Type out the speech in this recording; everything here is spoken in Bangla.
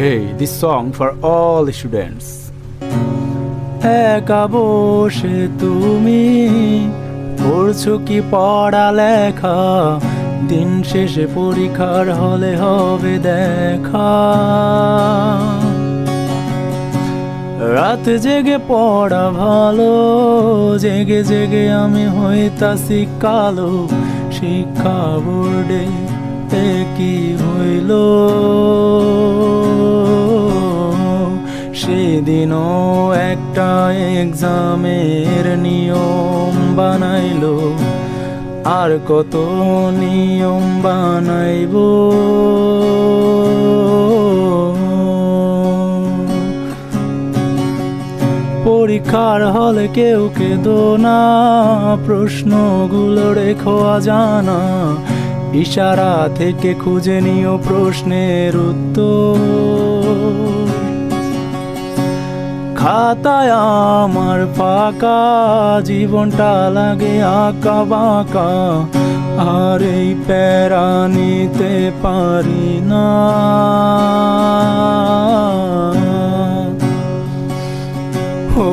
Hey, this song for all students. একা বসে তুমি পড়ছো কি পড়ালেখা? দিন শেষে পরীক্ষার হলে হবে দেখা। রাত জেগে পড়া ভালো জেগে জেগে আমি হইতাছি কালো। শিক্ষা বোর্ডে সেদিনও একটা এক্সামের নিয়ম বানাইল। আর কত নিয়ম বানাইব? পরীক্ষার হলে কেউ কেদো না, প্রশ্নগুলো রেখো জানা ইশারা থেকে খুঁজে নিও প্রশ্নের উত্তর। খাতায় আমার ফাঁকা জীবনটা লাগে আঁকা বাঁকা। আর এই প্যারা নিতে পারি না। ও